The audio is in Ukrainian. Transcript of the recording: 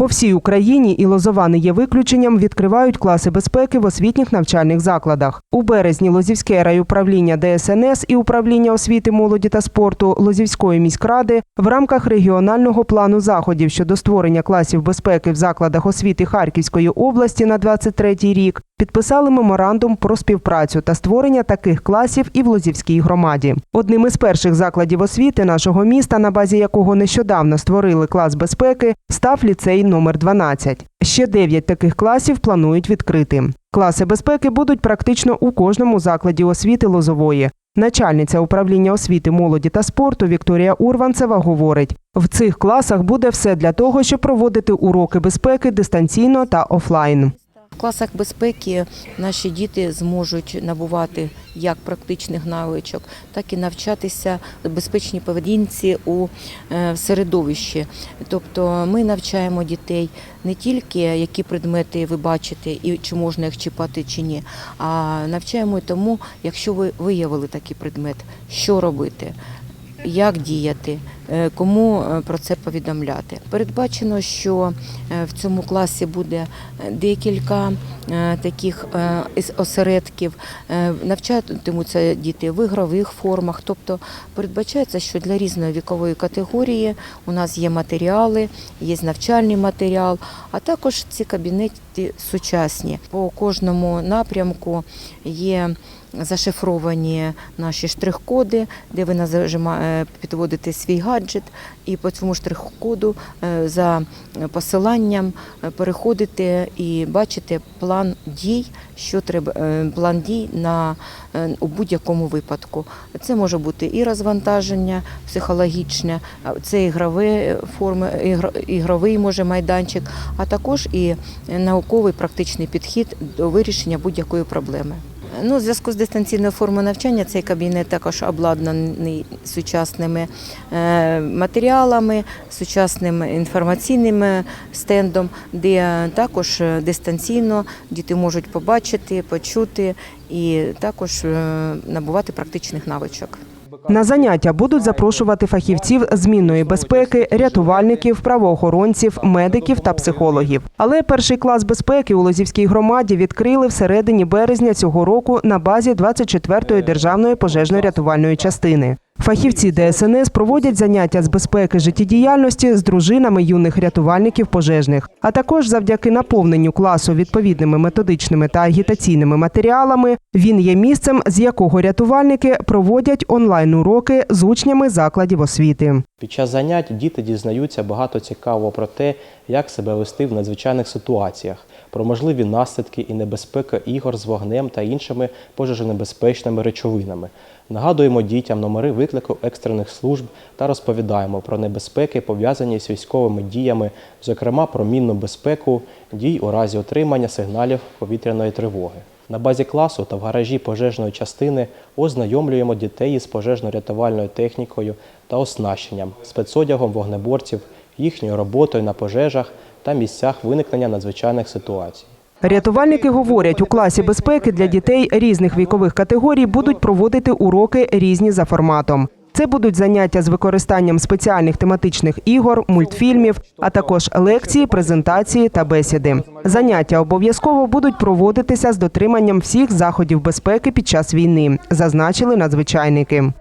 По всій Україні і Лозова не є виключенням. Відкривають класи безпеки в освітніх навчальних закладах. У березні Лозівське райуправління ДСНС і управління освіти, молоді та спорту Лозівської міськради в рамках регіонального плану заходів щодо створення класів безпеки в закладах освіти Харківської області на 23 рік підписали меморандум про співпрацю та створення таких класів і в Лозівській громаді. Одним із перших закладів освіти нашого міста, на базі якого нещодавно створили клас безпеки, став ліцей номер 12. Ще дев'ять таких класів планують відкрити. Класи безпеки будуть практично у кожному закладі освіти Лозової. Начальниця управління освіти, молоді та спорту Вікторія Урванцева говорить: в цих класах буде все для того, щоб проводити уроки безпеки дистанційно та офлайн. Класах безпеки наші діти зможуть набувати як практичних навичок, так і навчатися безпечній поведінці у е, середовищі. Тобто ми навчаємо дітей не тільки які предмети ви бачите і чи можна їх чіпати чи ні, а навчаємо тому, якщо ви виявили такий предмет, що робити. Як діяти, е, кому е, про це повідомляти? Передбачено, що е, в цьому класі буде декілька таких осередків. Навчатимуться діти в ігрових формах. Тобто передбачається, що для різної вікової категорії у нас є матеріали, є навчальний матеріал, а також ці кабінети сучасні. По кожному напрямку є зашифровані наші штрих-коди, де ви нажима- підводите свій гаджет, і по цьому штрих-коду е, за посиланням е, переходите і бачите план дій, що треба е, план дій на у будь-якому випадку. Це може бути і розвантаження психологічне, це ігрові форми, ігро- ігровий може майданчик, а також і науковий практичний підхід до вирішення будь-якої проблеми. Ну, в зв'язку з дистанційною формою навчання цей кабінет також обладнаний сучасними е, матеріалами, сучасним інформаційним е, стендом, де також е, дистанційно діти можуть побачити, почути і також набувати практичних навичок. На заняття будуть запрошувати фахівців змінної безпеки, рятувальників, правоохоронців, медиків та психологів. Але перший клас безпеки у Лозівській громаді відкрили всередині березня цього року на базі 24-ї державної пожежно-рятувальної частини. Фахівці ДСНС проводять заняття з безпеки життєдіяльності з дружинами юних рятувальників пожежних, а також завдяки наповненню класу відповідними методичними та агітаційними матеріалами. Він є місцем, з якого рятувальники проводять онлайн уроки з учнями закладів освіти. Під час занять діти дізнаються багато цікавого про те, як себе вести в надзвичайних ситуаціях, про можливі наслідки і небезпеки ігор з вогнем та іншими пожежонебезпечними речовинами. Нагадуємо дітям номери виклику екстрених служб та розповідаємо про небезпеки, пов'язані з військовими діями, зокрема про мінну безпеку, дій у разі отримання сигналів повітряної тривоги. На базі класу та в гаражі пожежної частини ознайомлюємо дітей із пожежно-рятувальною технікою та оснащенням, спецодягом вогнеборців, їхньою роботою на пожежах та місцях виникнення надзвичайних ситуацій. Рятувальники говорять, у класі безпеки для дітей різних вікових категорій будуть проводити уроки різні за форматом. Це будуть заняття з використанням спеціальних тематичних ігор, мультфільмів, а також лекції, презентації та бесіди. Заняття обов'язково будуть проводитися з дотриманням всіх заходів безпеки під час війни, зазначили надзвичайники.